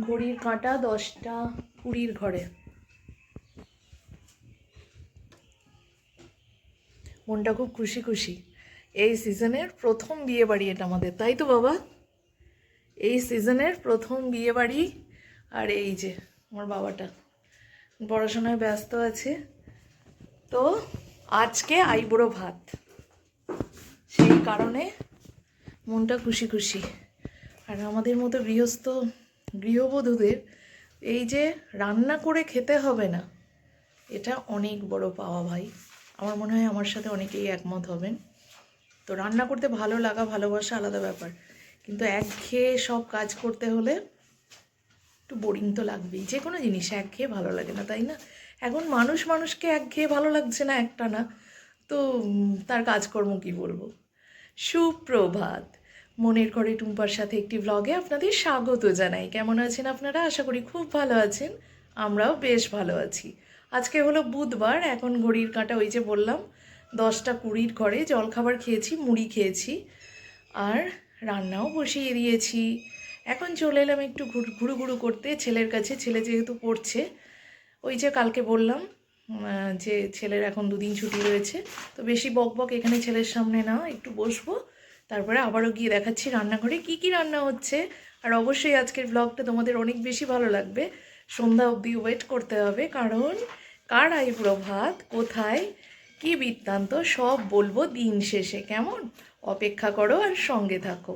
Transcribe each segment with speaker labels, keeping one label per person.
Speaker 1: ঘড়ির কাঁটা দশটা কুড়ির ঘরে। মনটা খুব খুশি খুশি। এই সিজনের প্রথম বিয়ে বাড়ি এটা আমাদের, তাই তো বাবা? এই সিজনের প্রথম বিয়ে বাড়ি আর এই যে আমার বাবাটা। পড়াশোনায় ব্যস্ত আছে। তো আজকে আইবুড়ো ভাত। সেই কারণে মনটা খুশি খুশি। আর আমাদের মতো গৃহস্থ গৃহবধূদের এই যে রান্না করে খেতে হবে না, এটা অনেক বড় পাওয়া ভাই। আমার মনে হয় আমার সাথে অনেকেই একমত হবেন। তো রান্না করতে ভালো লাগা, ভালোবাসা আলাদা ব্যাপার। কিন্তু একঘেয়ে সব কাজ করতে হলে একটু বোরিং তো লাগবেই। যে কোনো জিনিস একঘেয়ে ভালো লাগে না, তাই না? এখন মানুষ মানুষকে একঘেয়ে ভালো লাগছে না একটা না, তো তার কাজকর্ম কি বলব? সুপ্রভাত। মনের ঘরে টুম্পার সাথে একটি ব্লগে আপনাদের স্বাগত জানাই। কেমন আছেন আপনারা? আশা করি খুব ভালো আছেন। আমরাও বেশ ভালো আছি। আজকে হলো বুধবার, এখন ঘড়ির কাঁটা, ওই যে বললাম, দশটা কুড়ির ঘরে জলখাবার খেয়েছি, মুড়ি খেয়েছি, আর রান্নাও বসিয়ে দিয়েছি। এখন চলে এলাম একটু ঘুরু ঘুরু করতে। ছেলের কাছে, ছেলে যেহেতু পড়ছে, ওই যে কালকে বললাম যে ছেলের এখন দুদিন ছুটি রয়েছে, তো বেশি বক বক এখানে ছেলের সামনে না, একটু বসবো। তারপরে আবারও গিয়ে দেখাচ্ছি রান্নাঘরে কি কি রান্না হচ্ছে। আর অবশ্যই আজকের ব্লগটা তোমাদের অনেক বেশি ভালো লাগবে। সন্ধ্যা অবধি ওয়েট করতে হবে, কারণ কার আইবুড়ো ভাত, কোথায়, কি বৃত্তান্ত, সব বলব দিন শেষে। কেমন? অপেক্ষা করো আর সঙ্গে থাকো।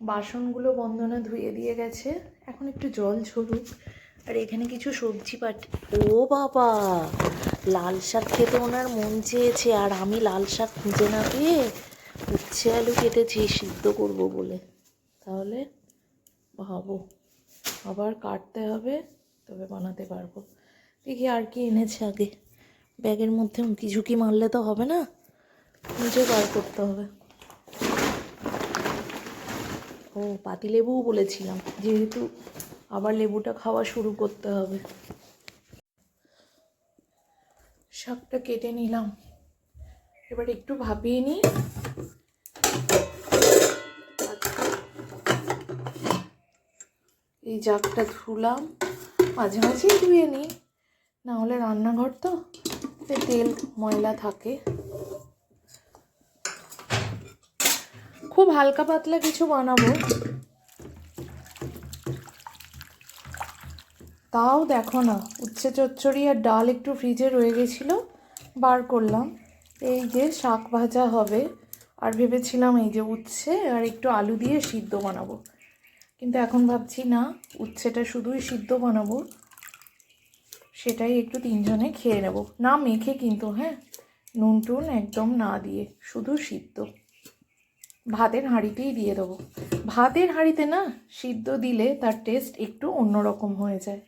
Speaker 1: বাসনগুলো বন্দনা ধুয়ে দিয়ে গেছে। এখন একটু জল ঝরুক। আর এখানে কিছু সবজি পাট ও বাবা! লাল শাক খেতে ওনার মন চেয়েছে, আর আমি লাল শাক খুঁজে না পেয়ে উচ্ছে আলু কেটেছি সিদ্ধ করব বলে। তাহলে ভাবো, আবার কাটতে হবে, তবে বানাতে পারব। দেখি আর কি এনেছে আগে। ব্যাগের মধ্যে উঁকি ঝুঁকি মারলে তো হবে না, নিজে বার করতে হবে। ও, পাতিলেবুও বলেছিলাম, যেহেতু আবার লেবুটা খাওয়া শুরু করতে হবে। শাকটা কেটে নিলাম। এবার একটু ভাপিয়ে নিই। এই জাগটা ধুলাম, মাঝে মাঝেই ধুয়ে নিই। না হলে রান্নাঘর তো তেল, ময়লা থাকে। খুব হালকা পাতলা কিছু বানাবো। তাও দেখো না, উচ্ছে চচ্চড়ি আর ডাল একটু ফ্রিজে রয়ে গেছিল, বার করলাম। এই যে শাক ভাজা হবে, আর ভেবেছিলাম এই যে উচ্ছে আর একটু আলু দিয়ে সিদ্ধ বানাবো। কিন্তু এখন ভাবছি না, উচ্ছেটা শুধুই সিদ্ধ বানাবো, সেটাই একটু তিনজনে খেয়ে নেব। না মেখে কিন্তু হ্যাঁ নুন টুন একদম না দিয়ে, শুধু সিদ্ধ। ভাতের হাঁড়িতেই দিয়ে দেবো। ভাতের হাঁড়িতে না, সিদ্ধ দিলে তার টেস্ট একটু অন্যরকম হয়ে যায়।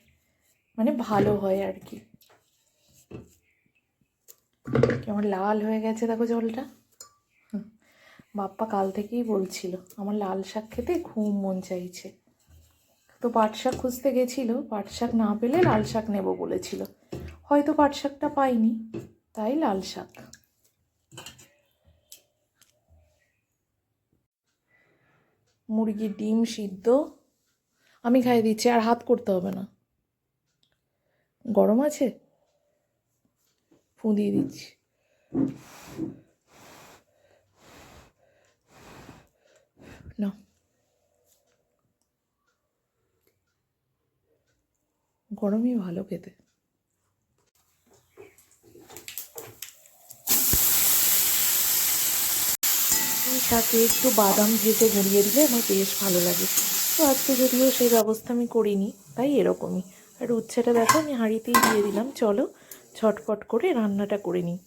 Speaker 1: মানে ভালো হয় আর কি। কেমন লাল হয়ে গেছে দেখো জলটা। বাপ্পা কাল থেকেই বলছিল, আমার লাল শাক খেতে খুব মন চাইছে। তো পাট শাক খুঁজতে গেছিল, পাট শাক না পেলে লাল শাক নেব বলেছিল। হয়তো পাট শাকটা পাইনি, তাই লাল শাক। মুরগির ডিম সিদ্ধ, আমি খাইয়ে দিচ্ছি, আর হাত করতে হবে না। গরম আছে? ফু দিয়ে দিচ্ছি। না। গরমই ভালো খেতে। শাকে একটু বাদাম ভেজে গুঁড়িয়ে দিলে আমার বেশ ভালো লাগে। তো আজকে যদিও সেই ব্যবস্থা আমি করিনি, তাই এরকমই। আর উচ্ছেটা দেখো, আমি হাঁড়িতেই দিয়ে দিলাম। চলো ছটপট করে রান্নাটা করে নিই।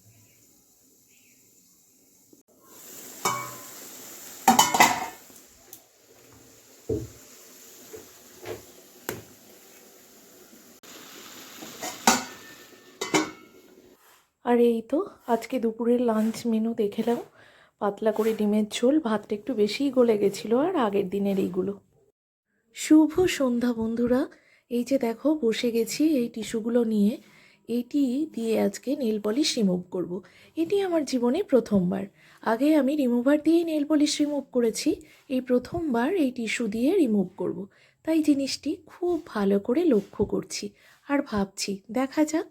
Speaker 1: আর এই তো, আজকে দুপুরের লাঞ্চ মেনু দেখেলাম পাতলা করে ডিমের ঝোল, ভাতটা একটু বেশিই গলে গেছিল, আর আগের দিনের এইগুলো। শুভ সন্ধ্যা বন্ধুরা। এই যে দেখো, বসে গেছি এই টিস্যুগুলো নিয়ে। এইটি দিয়ে আজকে নেল পলিশ রিমুভ করব। এটি আমার জীবনে প্রথমবার। আগে আমি রিমুভার দিয়েই নেল পলিশ রিমুভ করেছি। এই প্রথমবার এই টিস্যু দিয়ে রিমুভ করব। তাই জিনিসটি খুব ভালো করে লক্ষ্য করছি আর ভাবছি। দেখা যাক।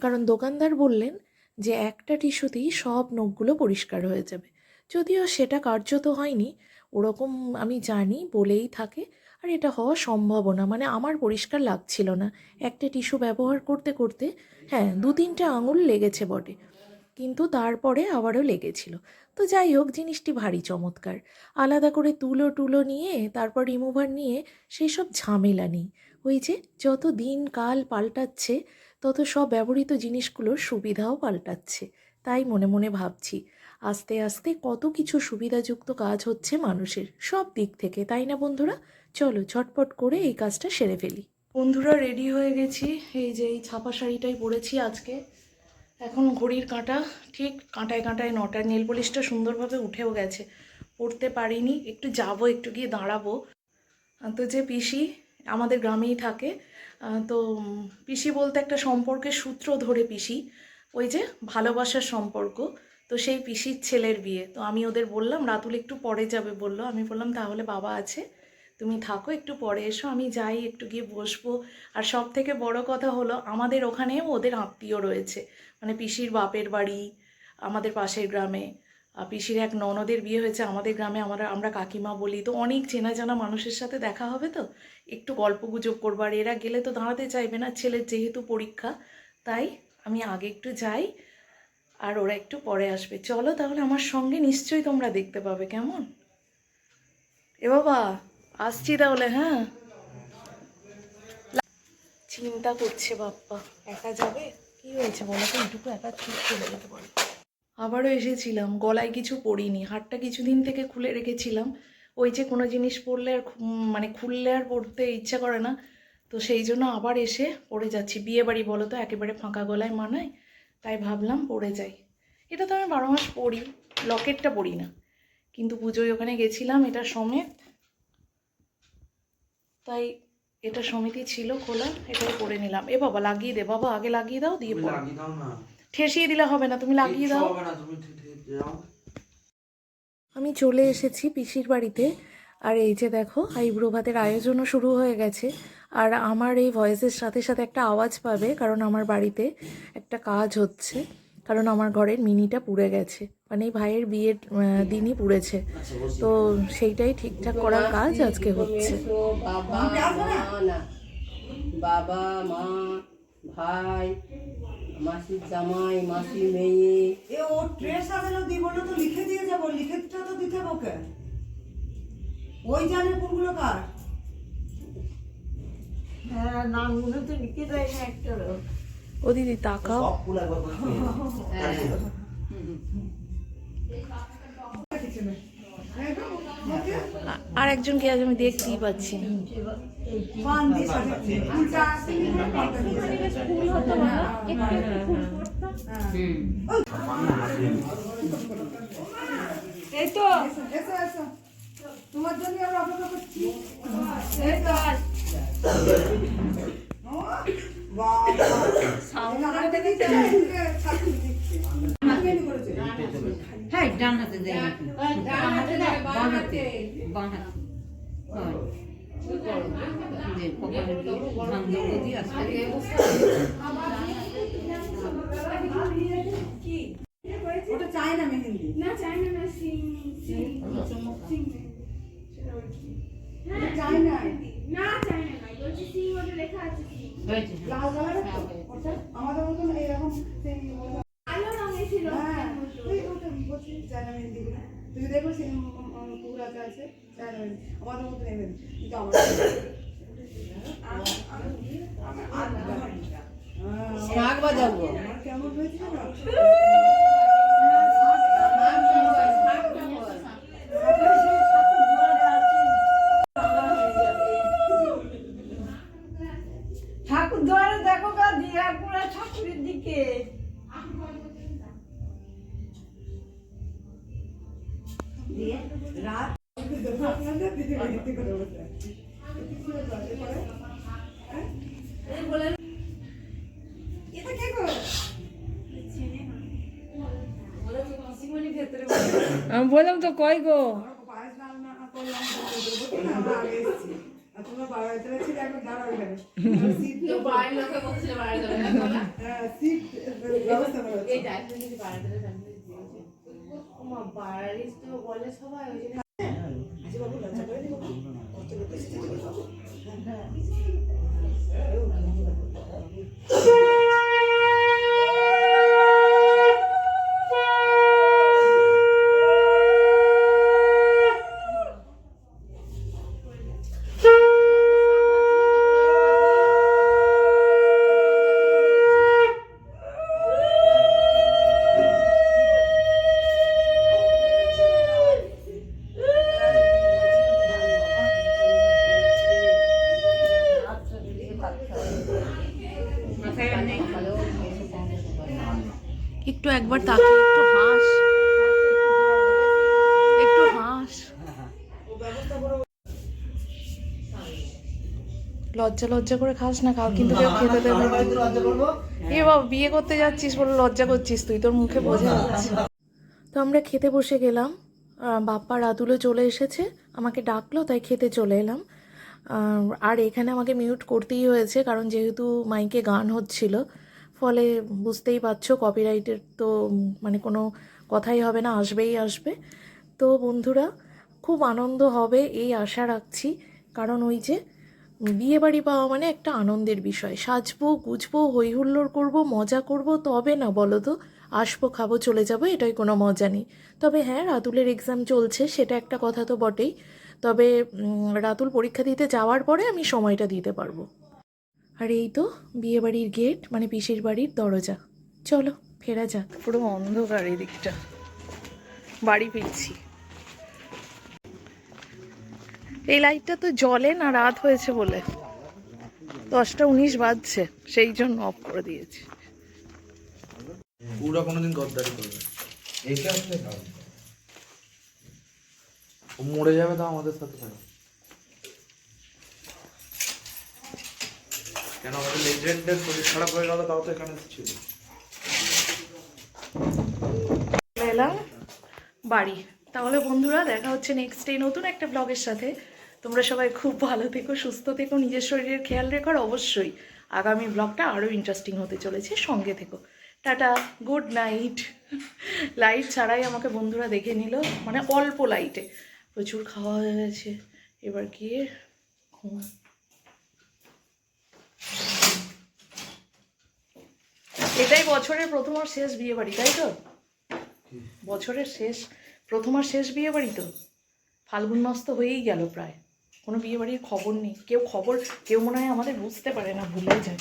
Speaker 1: কারণ দোকানদার বললেন যে একটা টিস্যুতেই সব নখগুলো পরিষ্কার হয়ে যাবে। যদিও সেটা কার্যত হয়নি, ওরকম আমি জানি বলেই থাকে। আর এটা হওয়া সম্ভবও না মানে আমার পরিষ্কার লাগছিল না। একটা টিস্যু ব্যবহার করতে করতে হ্যাঁ দু তিনটে আঙুল লেগেছে বটে, কিন্তু তারপরে আবারও লেগেছিল। তো যাই হোক, জিনিসটি ভারী চমৎকার। আলাদা করে তুলো টুলো নিয়ে, তারপর রিমুভার নিয়ে সেই সব ঝামেলা নেই। ওই যে যত দিন কাল পাল্টাচ্ছে, তত সব ব্যবহৃত জিনিসগুলোর সুবিধাও পাল্টাচ্ছে। তাই মনে মনে ভাবছি আস্তে আস্তে কত কিছু সুবিধাযুক্ত কাজ হচ্ছে মানুষের সব দিক থেকে, তাই না বন্ধুরা? চলো ঝটপট করে এই কাজটা সেরে ফেলি। বন্ধুরা রেডি হয়ে গেছি। এই যে এই ছাপা শাড়িটাই পরেছি আজকে। এখন ঘড়ির কাঁটা, ঠিক কাঁটায় কাঁটায় নটার নেল পলিশটা সুন্দরভাবে উঠেও গেছে। পড়তে পারিনি। একটু যাব, একটু গিয়ে দাঁড়াবো। তো যে পিসি আমাদের গ্রামেই থাকে তো পিসি বলতে একটা সম্পর্কের সূত্র ধরে পিসি। ওই যে ভালোবাসার সম্পর্ক। তো সেই পিসির ছেলের বিয়ে। তো আমি ওদের বললাম, রাতুল একটু পরে যাবে, বলল। আমি বললাম, তাহলে বাবা আছে, তুমি থাকো, একটু পরে এসো, আমি যাই, একটু গিয়ে বসবো। আর সব থেকে বড় কথা হলো, আমাদের ওখানেও ওদের আত্মীয় রয়েছে। মানে পিসির বাপের বাড়ি, আমাদের পাশের গ্রামে পিসির এক ননদের বিয়ে হয়েছে আমাদের গ্রামে, আমরা আমরা কাকিমা বলি। তো অনেক চেনা জানা মানুষের সাথে দেখা হবে তো? একটু গল্প গুজব করব আর এরা গেলে তো দাঁড়াতে চাইবে না। ছেলের যেহেতু পরীক্ষা, তাই আমি আগে একটু যাই আর ওরা একটু পরে আসবে। চলো তাহলে আমার সঙ্গে নিশ্চয়ই তোমরা দেখতে পাবে, কেমন? এ বাবা, আসছি তাহলে হ্যাঁ? চিন্তা করছে বাপ্পা, একা যাবে? কি হয়েছে বলো তো? এইটুকু একা চুপ চলে যেতে পারে। আবারও এসেছিলাম, গলায় কিছু পরিনি হাটটা কিছুদিন থেকে খুলে রেখেছিলাম। ওই যে কোনো জিনিস পরলে আর মানে খুললে আর পড়তে ইচ্ছা করে না। তো সেই জন্য আবার এসে পড়ে যাচ্ছি। বিয়ে বাড়ি বলো তো, একেবারে ফাঁকা গলায় মানায়। তাই ভাবলাম পড়ে যাই। এটা তো আমি বারো মাস পড়ি লকেটটা পড়ি না। কিন্তু পুজোয় ওখানে গেছিলাম এটা সমেত। তাই এটা সমিতি ছিল খোলা এটাই পরে নিলাম। এ বাবা লাগিয়ে দে বাবা আগে লাগিয়ে দাও দিয়ে
Speaker 2: না।
Speaker 1: ঠেসিয়ে দিলে হবে না তুমি লাগিয়ে দাও। আমি চলে এসেছি পিসির বাড়িতে আর এই যে দেখো আইব্রো ভাতের আয়োজনও শুরু হয়ে গেছে। আর আমার এই ভয়েসের সাথে সাথে একটা আওয়াজ পাবে কারণ আমার বাড়িতে একটা কাজ হচ্ছে কারণ আমার ঘরের মিনিটা পুড়ে গেছে। মানে এই ভাইয়ের বিয়ের দিনই পুড়েছে। তো সেইটাই ঠিকঠাক করার কাজ আজকে হচ্ছে।
Speaker 3: বাবা মা না বাবা মা ভাই মাসির জামাই মাসি মেয়ে।
Speaker 4: এ ও দিব না তো লিখে দিয়ে যাব লিখেটা তো দিতে হবে ওই জানে কোনগুলো কার? নামগুলো তো লিখে দেয় না একটা
Speaker 1: ও দিদি তাকাও। আ- আর একজনকে আজ আমি দেখতেই পাচ্ছি
Speaker 4: সাজাচ্ছে। এই তো। তোমার জন্য আমরা অপেক্ষা করছি।
Speaker 3: হ্যাঁ ডান হাতে দেয় নাকি হাতে বাঁ হাতে। বাঁ হাতে। হয়।
Speaker 4: ওটা চায় না মেহেন্দি।
Speaker 5: না চাই না না সিং সিং সিং হ্যাঁ
Speaker 4: চায় না। লাল কালারের আমাদের মতন এরকম সেই
Speaker 5: কালো রঙের ছিল।
Speaker 4: হ্যাঁ ওই ওটা বলছি চায় না মেহেন্দি গুলো তুমি দেখো সেই পুকুর আছে মেহেন্দি আমাদের মতন নেবেন কিন্তু আমাদের আমার কেমন হয়েছিল
Speaker 6: বললাম তো কয় গো?
Speaker 4: করলাম তো বলে কি লজ্জা
Speaker 1: লজ্জা করে খাস না কাল কিন্তু কেউ খেতে দেবে এ বাবা বিয়ে করতে যাচ্ছিস বলে লজ্জা করছিস তুই তোর মুখে বোঝা যাচ্ছে তো আমরা খেতে বসে গেলাম। বাপ্পা রাতুলও চলে এসেছে আমাকে ডাকলো তাই খেতে চলে এলাম। আর এখানে আমাকে মিউট করতেই হয়েছে কারণ যেহেতু মাইকে গান হচ্ছিল ফলে বুঝতেই পারছ কপিরাইটের তো মানে কোনো কথাই হবে না আসবেই আসবে। তো বন্ধুরা খুব আনন্দ হবে এই আশা রাখছি। কারণ ওই যে বিয়ে বাড়ি পাওয়া মানে একটা আনন্দের বিষয়। সাজবো, গুজবো হই হুল্লোড় করব, মজা করব, তবে না বলো তো আসব, খাব, চলে যাব, এটাই কোনো মজা নেই। তবে হ্যাঁ রাতুলের এক্সাম চলছে, সেটা একটা কথা তো বটেই। তবে রাতুল পরীক্ষা দিতে যাওয়ার পরে আমি সময়টা দিতে পারব। আর এই তো বিয়ে বাড়ির গেট মানে পিসির বাড়ির দরজা। চলো, ফেরা যাক। পুরো অন্ধকার এদিকটা। বাড়ি ফিরছি। এই লাইটটা তো জ্বলে না রাত হয়েছে বলে। দশটা উনিশ বাজছে সেই জন্য অফ করে দিয়েছি।
Speaker 2: পুরা কোনোদিন গদ্দারি করবে ও মরে যাবে তো আমাদের সাথে থাকবে। কেন আমাদের লেজেন্ডের শরীর খারাপ হয়ে গেল তাও তো এখানে ছিল
Speaker 1: এলাম বাড়ি। তাহলে বন্ধুরা দেখা হচ্ছে নেক্সট ডে নতুন একটা ব্লগের সাথে। তোমরা সবাই খুব ভালো থেকো সুস্থ থেকো নিজের শরীরের খেয়াল রেখো আর অবশ্যই আগামী ব্লগটা আরও ইন্টারেস্টিং হতে চলেছে সঙ্গে থেকো। টাটা গুড নাইট লাইট ছাড়াই আমাকে বন্ধুরা দেখে নিল মানে অল্প লাইটে প্রচুর খাওয়া হয়ে গেছে। এবার গিয়ে ঘুম। এটাই বছরের প্রথম আর শেষ বিয়ে বাড়ি তাই তো? বছরের শেষ প্রথম আর শেষ বিয়ে বাড়ি তো? ফাল্গুন মাস তো হয়েই গেল প্রায়। কোনো বিয়ে বাড়ির খবর নেই। কেউ খবর, কেউ মনে হয় আমাদের বুঝতে পারে না ভুলে যায়